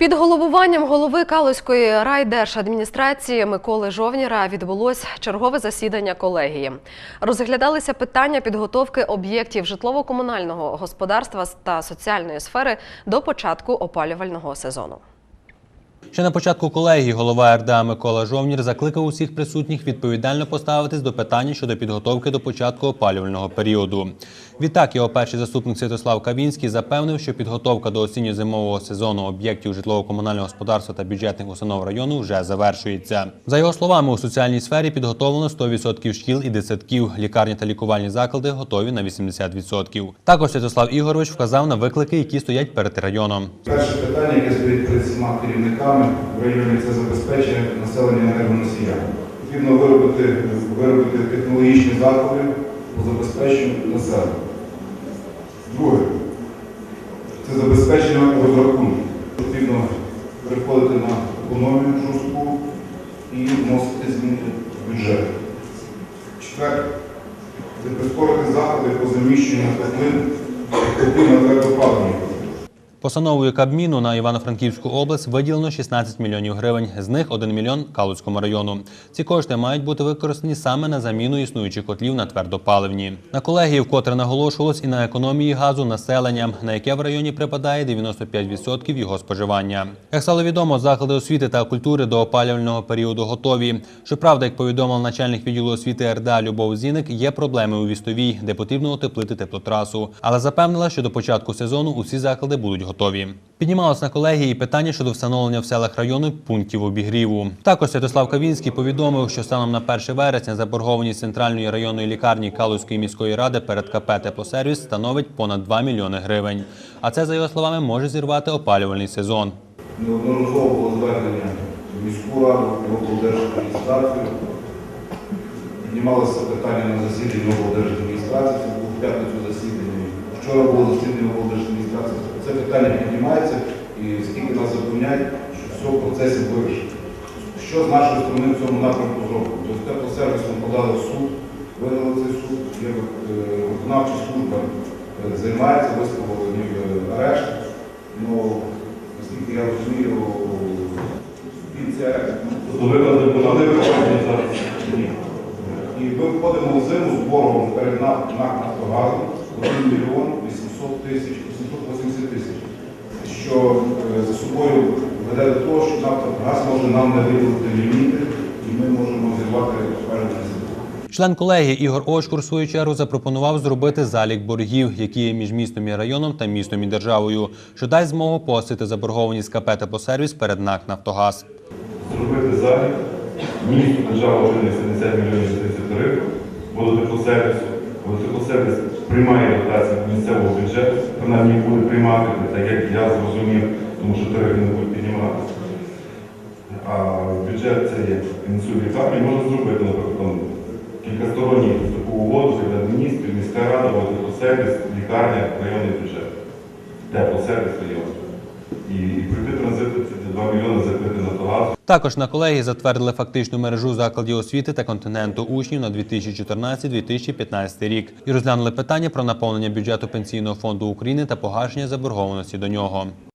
Під головуванням голови Калузької райдержадміністрації Миколи Жовніра відбулось чергове засідання колегії. Розглядалися питання підготовки об'єктів житлово-комунального господарства та соціальної сфери до початку опалювального сезону. Ще на початку колегії голова РДА Микола Жовнір закликав усіх присутніх відповідально поставитись до питання щодо підготовки до початку опалювального періоду. Відтак його перший заступник Святослав Кавінський запевнив, що підготовка до осінньо-зимового сезону об'єктів житлово-комунального господарства та бюджетних установ району вже завершується. За його словами, у соціальній сфері підготовлено 100% шкіл і дитсадків. Лікарні та лікувальні заклади готові на 80%. Також Святослав Ігорович вказав на виклики, які стоять перед районом. Перше питання, яке стоїть перед всіма керівниками в районі, це забезпечення населення енергоносіями. Потрібно виробити, виробити технологічні заходи по забезпеченню населення. Друге, це забезпечення розрахунків. Потрібно переходити на економію жорстку і вносити зміни в бюджет. Четверте, це прискорити заходи по заміщенню котлин, котлин на твердопаливні. Постановою Кабміну на Івано-Франківську область виділено 16 мільйонів гривень. З них 1 мільйон Калуцькому району. Ці кошти мають бути використані саме на заміну існуючих котлів на твердопаливні. На колегії вкотре наголошувалось і на економії газу населенням, на яке в районі припадає 95% його споживання. Як стало відомо, заклади освіти та культури до опалювального періоду готові. Щоправда, як повідомив начальник відділу освіти РДА Любов Зіник, є проблеми у вістовій, де потрібно утеплити теплотрасу. Але запевнила, що до початку сезону усі заклади будуть. Піднімалось на колегії питання щодо встановлення в селах району пунктів обігріву. Також Святослав Кавінський повідомив, що станом на 1 вересня заборгованість центральної районної лікарні Калузької міської ради перед КП «Теплосервіс» становить понад 2 мільйони гривень. А це, за його словами, може зірвати опалювальний сезон. Неодноразово було звернення в міську раду, в облдержадміністрацію. Піднімалося питання на засіданні облдержадміністрації, це було в п'ятницю засідання. Вчора було засідання в облдержадміністрації. Це питання піднімається і скільки нас запевняють, що все в процесі вирішить. Що з нашої сторони в цьому напрямку зроблено? Тобто теплосервісом подали в суд, винали цей суд, є е, виконавча служба е, займається, виставили арешт. Ну, наскільки я розумію, зараз. І ми входимо в зиму з боргом перед НАК Нафтогазом 1 мільйон 800 тисяч, 880 тисяч, що е, за собою веде до того, що Нафтогаз може нам не виділити ліміти, і ми можемо зірвати опалювальний. Член колегії Ігор Очкур в свою чергу запропонував зробити залік боргів, які є між містом і районом та містом і державою, що дасть змогу погасити заборгованість КП «Теплосервіс» перед НАК «Нафтогаз». Зробити залік, місту держава отримує 70 мільйонів 30 тариф, водотеплосервісу. Водотеплосервіс приймає дотації місцевого бюджету, принаймні буде приймати, так як я зрозумів, тому що тарифи не будуть підніматися. А бюджет це є фінансує лікарні, можна зробити, наприклад, там кількасторонню таку угоду, як міністрів, міська рада, водотеплосервіс, лікарня, районний бюджет. Теплосервіс район. І, і пройти транзит це 2 мільйони закрити Нафтогазу. Також на колегії затвердили фактичну мережу закладів освіти та континенту учнів на 2014-2015 рік і розглянули питання про наповнення бюджету Пенсійного фонду України та погашення заборгованості до нього.